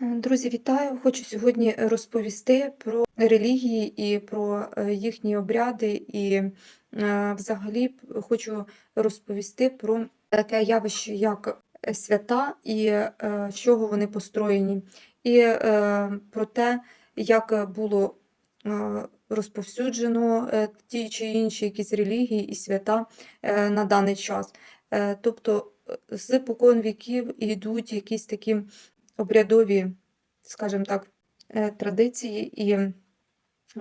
Друзі, вітаю! Хочу сьогодні розповісти про релігії і про е, їхні обряди, і е, взагалі хочу розповісти про таке явище, як е, свята і е, з чого вони построєні, і е, про те, як було е, розповсюджено е, ті чи інші якісь релігії і свята е, на даний час. Е, Тобто е, з покон віків йдуть якісь такі обрядові, скажімо так, е, традиції, і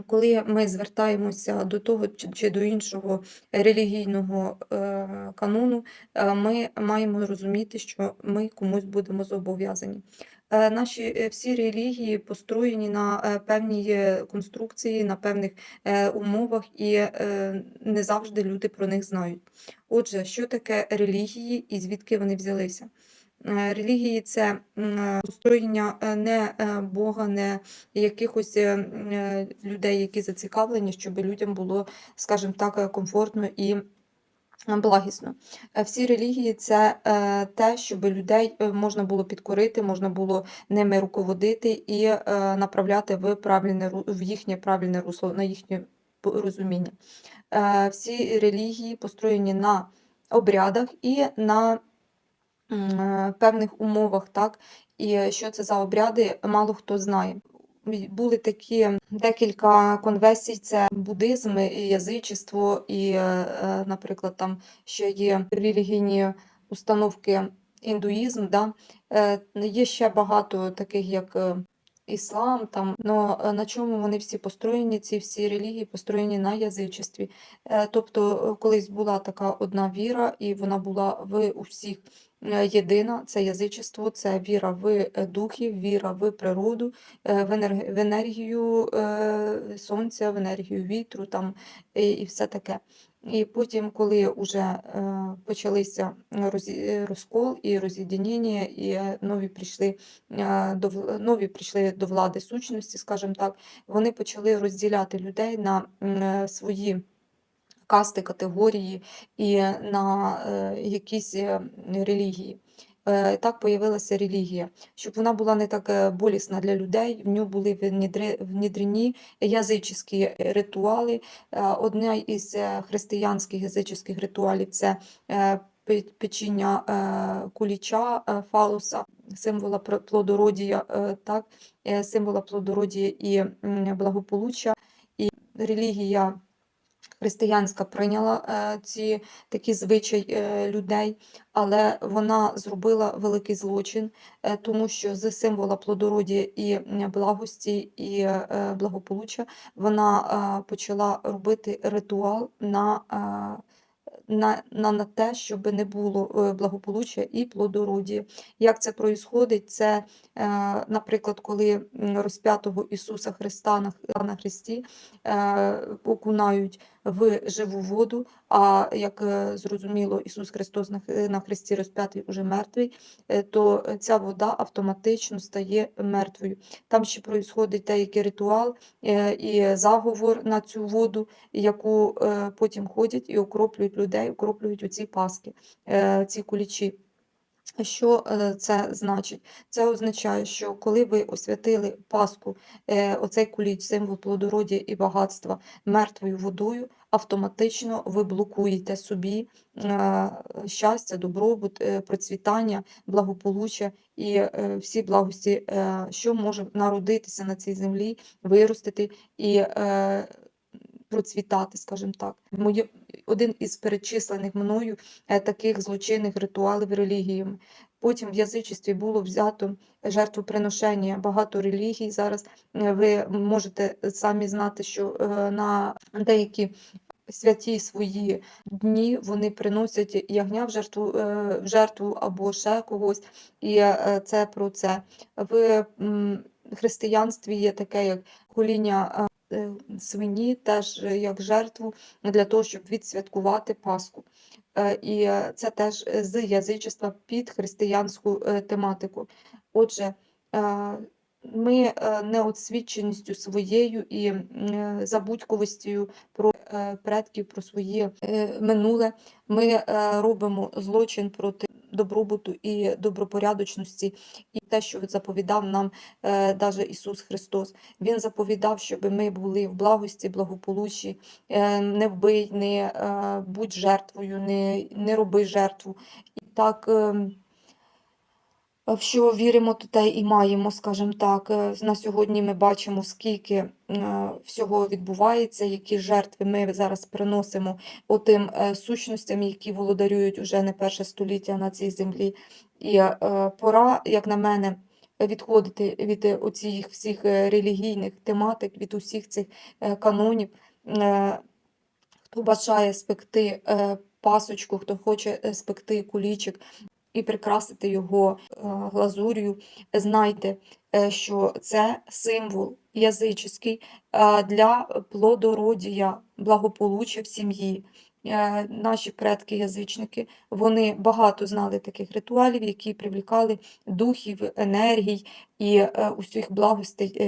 коли ми звертаємося до того чи до іншого релігійного е, канону, е, ми маємо розуміти, що ми комусь будемо зобов'язані. Наші всі релігії построєні на певній конструкції, на певних умовах, і не завжди люди про них знають. Отже, що таке релігії і звідки вони взялися? Е, Релігії це м, е, не е, Бога, не якихось людей, які зацікавлені, щоб людям було, скажімо так, комфортно і благісно. Всі релігії це те, щоб людей можна було підкорити, можна було ними руководити і направляти в правильне в їхнє правильне русло, на їхнє розуміння. Всі релігії построєні на обрядах і на певних умовах, так? І що це за обряди, мало хто знає. Були такі декілька конвесій: це буддизм, і язичество, і, е, е, наприклад, там ще є релігійні установки індуїзм. Да? Е, Є ще багато таких, як е, іслам. Там. Но е, на чому вони всі построєні? Ці всі релігії построєні на язичестві. Е, Тобто е, колись була така одна віра, і вона була в у всіх е, єдина. Це язичество, це віра в е, духів, віра в природу, е, в енергію е, сонця, в енергію вітру там, і, все таке. І потім, коли вже е, почалися е, розкол і роз'єднання, і е, нові прийшли е, до нові прийшли до влади сущності, скажімо так, вони почали розділяти людей на е, свої касти, категорії і на е, якісь е, релігії. Е, Так появилася релігія, щоб вона була не так болісна для людей. В нього були внідрені язичні ритуали. Одна із християнських язичних ритуалів це печіння куліча, фалуса, символа плодородія, так, символа плодородія і благополуччя. І релігія християнська прийняла е, ці такі звичай е, людей, але вона зробила великий злочин, е, тому що з символа плодородія і благості і благополуччя вона почала робити ритуал на. на, на, на те, щоб не було благополуччя і плодородія. Як це проїсходить? Це, е, наприклад, коли розп'ятого Ісуса Христа на, на Христі е, окунають в живу воду, а як е, зрозуміло, Ісус Христос на, на Христі розп'ятий уже мертвий, е, то ця вода автоматично стає мертвою. Там ще проїсходить деякий ритуал е, і заговор на цю воду, яку е, потім ходять і окроплюють людей, окроплюють оці паски, е, ці кулічі. Що е, це значить? Це означає, що коли ви освятили Пасху, е, оцей куліч, символ плодородія і багатства мертвою водою, автоматично ви блокуєте собі е, щастя, добробут, процвітання, благополуччя і всі благості, що може народитися на цій землі, виростити і процвітати, скажімо так. Моє, один із перечислених мною е, таких злочинних ритуалів релігіями. Потім в язичестві було взято жертвоприношення. Багато релігій зараз е, ви можете самі знати, що е, на деякі святі свої дні вони приносять ягня в жертву, в жертву або ще когось, і це про це. В християнстві є таке, як гоління е, свині, теж е, як жертву для того, щоб відсвяткувати Пасху. Е, І е, це теж е, з язичества під християнську е, тематику. Отже, е, ми е, неосвіченістю своєю і е, забудьковістю про е, предків, про своє е, минуле, ми е, робимо злочин проти добробуту і добропорядочності, і те, що заповідав нам е, даже Ісус Христос. Він заповідав, щоб ми були в благості, благополуччі, е, не вбий, не е, будь жертвою, не, не роби жертву. І так. ем, в що віримо, те і маємо, скажімо так. Е, На сьогодні ми бачимо, скільки е, всього відбувається, які жертви ми зараз приносимо отим е, сущностям, які володарюють уже не перше століття на цій землі. І е, пора, як на мене, відходити від е, оцих всіх е, релігійних тематик, від усіх цих е, канонів. Е, Хто бажає спекти е, пасочку, хто хоче е, спекти кулічик і прикрасити його е, глазур'ю, знайте, е, що це символ язичний е, для плодородія, благополуччя в сім'ї. Наші предки-язичники, вони багато знали таких ритуалів, які привлікали духів, енергій і усіх благостей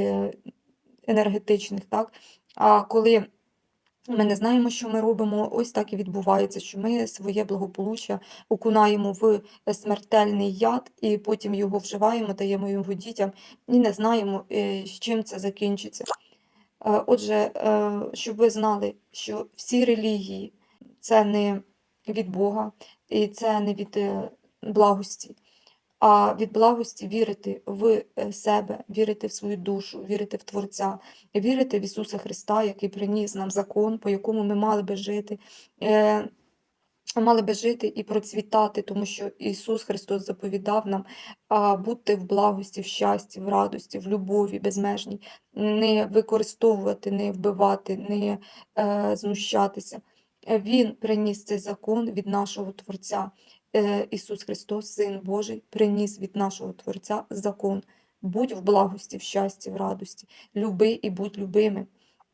енергетичних. Так? А коли ми не знаємо, що ми робимо, ось так і відбувається, що ми своє благополуччя окунаємо в смертельний яд, і потім його вживаємо, даємо його дітям, і не знаємо, е, з чим це закінчиться. Е, Отже, е, щоб ви знали, що всі релігії це не від Бога, і це не від е, благості, а від благості вірити в е, себе, вірити в свою душу, вірити в Творця, вірити в Ісуса Христа, який приніс нам закон, по якому ми мали би жити. е, Мали би жити і процвітати, тому що Ісус Христос заповідав нам бути в благості, в щасті, в радості, в любові безмежній, не використовувати, не вбивати, не е, знущатися. Він приніс цей закон від нашого Творця. Е, Ісус Христос, Син Божий, приніс від нашого Творця закон. Будь в благості, в щасті, в радості, люби і будь любимим,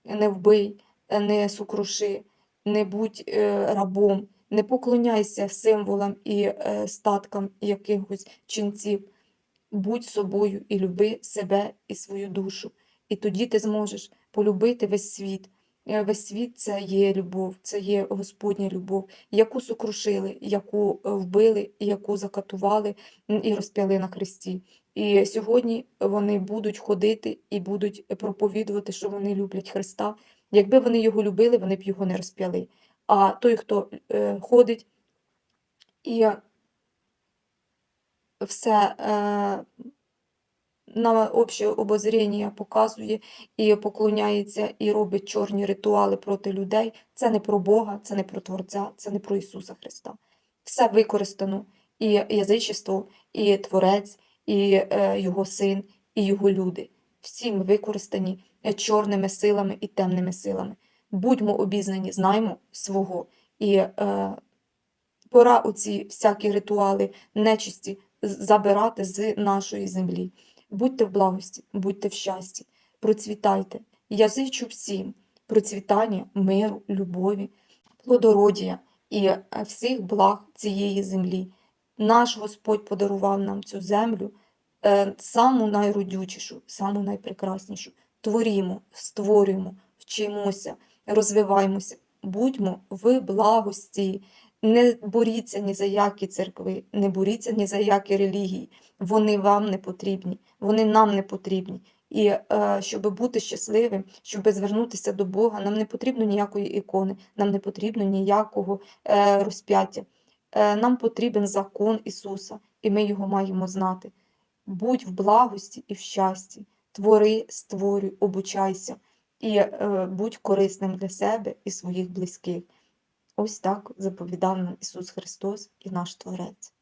не вбий, не сукруши, не будь е, рабом, не поклоняйся символам і е, статкам якихось ченців. Будь собою і люби себе і свою душу. І тоді ти зможеш полюбити весь світ. Е, Весь світ це є любов, це є Господня любов, яку сокрушили, яку е, вбили, яку закатували і розп'яли на хресті. І сьогодні вони будуть ходити і будуть проповідувати, що вони люблять Христа. Якби вони його любили, вони б його не розп'яли. А той, хто е, ходить і все на обще обозріння показує і поклоняється, і робить чорні ритуали проти людей. Це не про Бога, це не про Творця, це не про Ісуса Христа. Все використано і язичество, і Творець, і е, Його син, і Його люди. Всі ми використані е, чорними силами і темними силами. Будьмо обізнані, знаймо свого. І е, пора оці всякі ритуали нечисті забирати з нашої землі. Будьте в благості, будьте в щасті, процвітайте. Я зичу всім процвітання, миру, любові, плодородія і е, всіх благ цієї землі. Наш Господь подарував нам цю землю, е, саму найродючішу, саму найпрекраснішу. Творімо, створюємо, вчимося, розвиваємося, будьмо в благості. Не боріться ні за які церкви, не боріться ні за які релігії. Вони вам не потрібні, вони нам не потрібні. І е, щоб бути щасливим, щоб звернутися до Бога, нам не потрібно ніякої ікони, нам не потрібно ніякого е, розп'яття. Е, нам потрібен закон Ісуса, і ми його маємо знати. Будь в благості і в щасті, твори, створюй, обучайся і е, будь корисним для себе і своїх близьких. Ось так заповідав нам Ісус Христос і наш Творець.